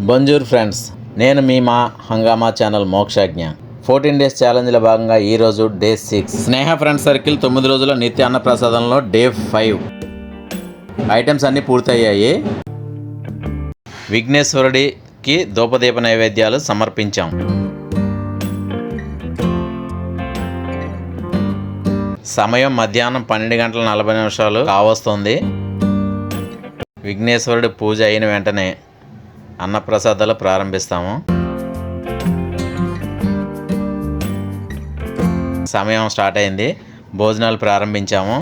బంజూర్ friends నేను మీ మా హంగామా ఛానల్ మోక్షజ్ఞ. ఫోర్టీన్ డేస్ ఛాలెంజ్లో భాగంగా ఈరోజు day six Sneha friends circle తొమ్మిది రోజుల నిత్య అన్నప్రసాదంలో డే ఫైవ్ ఐటమ్స్ అన్నీ పూర్తయ్యాయి. విఘ్నేశ్వరుడికి దూపదీప నైవేద్యాలు సమర్పించాం. సమయం మధ్యాహ్నం పన్నెండు గంటల నలభై నిమిషాలు కావస్తుంది. విఘ్నేశ్వరుడి పూజ అయిన వెంటనే అన్నప్రసాదాలు ప్రారంభిస్తాము. సమయం స్టార్ట్ అయింది. భోజనాలు ప్రారంభించాము.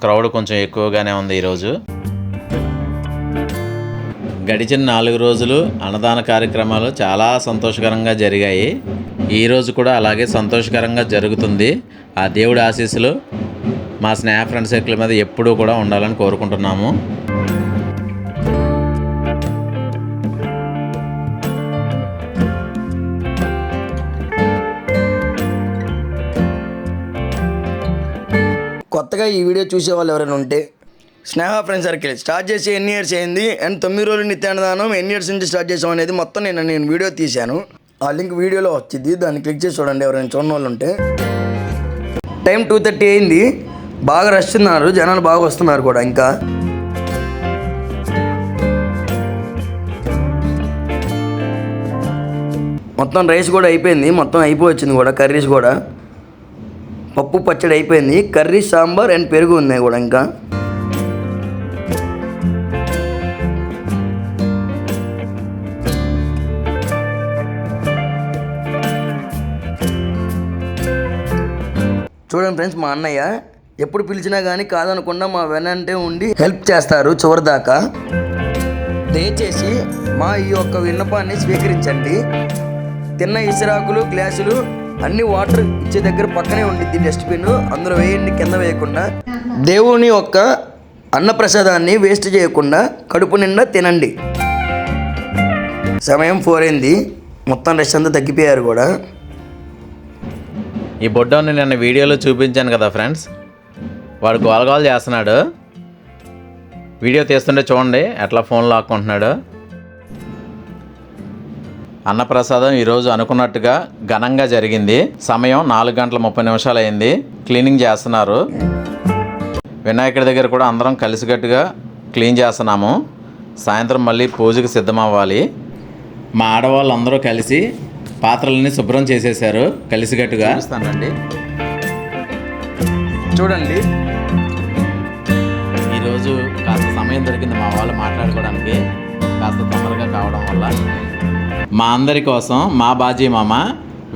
క్రౌడ్ కొంచెం ఎక్కువగానే ఉంది ఈరోజు. గడిచిన నాలుగు రోజులు అన్నదాన కార్యక్రమాలు చాలా సంతోషకరంగా జరిగాయి. ఈరోజు కూడా అలాగే సంతోషకరంగా జరుగుతుంది. ఆ దేవుడి ఆశీస్సులు మా స్నేహ ఫ్రెండ్ సర్కిల్ మీద ఎప్పుడూ కూడా ఉండాలని కోరుకుంటున్నాము. కొత్తగా ఈ వీడియో చూసే వాళ్ళు ఎవరైనా ఉంటే స్నేహ ఫ్రెండ్ సర్కిల్ స్టార్ట్ చేసి ఎన్ని ఇయర్స్ అయింది? అండ్ తొమ్మిది రోజులు నిత్యానదానం ఎన్ని ఇయర్స్ నుంచి స్టార్ట్ చేసాం అనేది మొత్తం నేను నేను వీడియో తీశాను. ఆ లింక్ వీడియోలో వచ్చింది. దాన్ని క్లిక్ చేసి చూడండి. ఎవరైనా చూడని వాళ్ళు ఉంటే. టైం టూ థర్టీ అయింది. బాగా రష్ ఉన్నారు. జనాలు బాగా వస్తున్నారు కూడా ఇంకా. మొత్తం రైస్ కూడా అయిపోయింది. మొత్తం అయిపోవచ్చింది కూడా. కర్రీస్ కూడా. పప్పు పచ్చడి అయిపోయింది. కర్రీ సాంబార్ అండ్ పెరుగు ఉన్నాయి కూడా ఇంకా. చూడండి ఫ్రెండ్స్ మా అన్నయ్య ఎప్పుడు పిలిచినా కానీ కాదనకుండా మా వెనంటే ఉండి హెల్ప్ చేస్తారు చివరి దాకా. దయచేసి మా ఈ యొక్క విన్నపాన్ని స్వీకరించండి. తిన్న ఇసిరాకులు గ్లాసులు అన్ని వాటర్ ఇచ్చే దగ్గర పక్కనే ఉండిద్ది డస్ట్బిన్ అందులో వేయండి కింద వేయకుండా. దేవుని యొక్క అన్నప్రసాదాన్ని వేస్ట్ చేయకుండా కడుపు నిండా తినండి. సమయం ఫోర్ అయింది మొత్తం రష్ అంతా తగ్గిపోయారు కూడా. ఈ బొడ్డోని నిన్న వీడియోలో చూపించాను కదా ఫ్రెండ్స్ వాడు గోల గోల చేస్తున్నాడు. వీడియో తీస్తుంటే చూడండి ఎట్లా ఫోన్ లాక్కుంటున్నాడు. అన్నప్రసాదం ఈరోజు అనుకున్నట్టుగా ఘనంగా జరిగింది. సమయం నాలుగు గంటల ముప్పై నిమిషాలు అయింది క్లీనింగ్ చేస్తున్నారు. వినాయకుడి దగ్గర కూడా అందరం కలిసికట్టుగా క్లీన్ చేస్తున్నాము. సాయంత్రం మళ్ళీ పూజకి సిద్ధమవ్వాలి. మా ఆడవాళ్ళు అందరూ కలిసి పాత్రలని శుభ్రం చేసేసారు కలిసికట్టుగా. చూస్తానండి చూడండి. ఈరోజు కాస్త సమయం దొరికింది మా వాళ్ళు మాట్లాడుకోవడానికి. కాస్త తొందరగా కావడం వల్ల. మా అందరి కోసం మా బాజీ మామ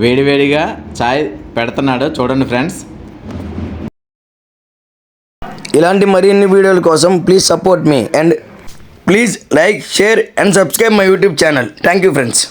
వేడివేడిగా చాయ్ పెడుతున్నాడు. చూడండి ఫ్రెండ్స్. ఇలాంటి మరిన్ని వీడియోల కోసం please support me and please like share and subscribe my YouTube channel. Thank you friends.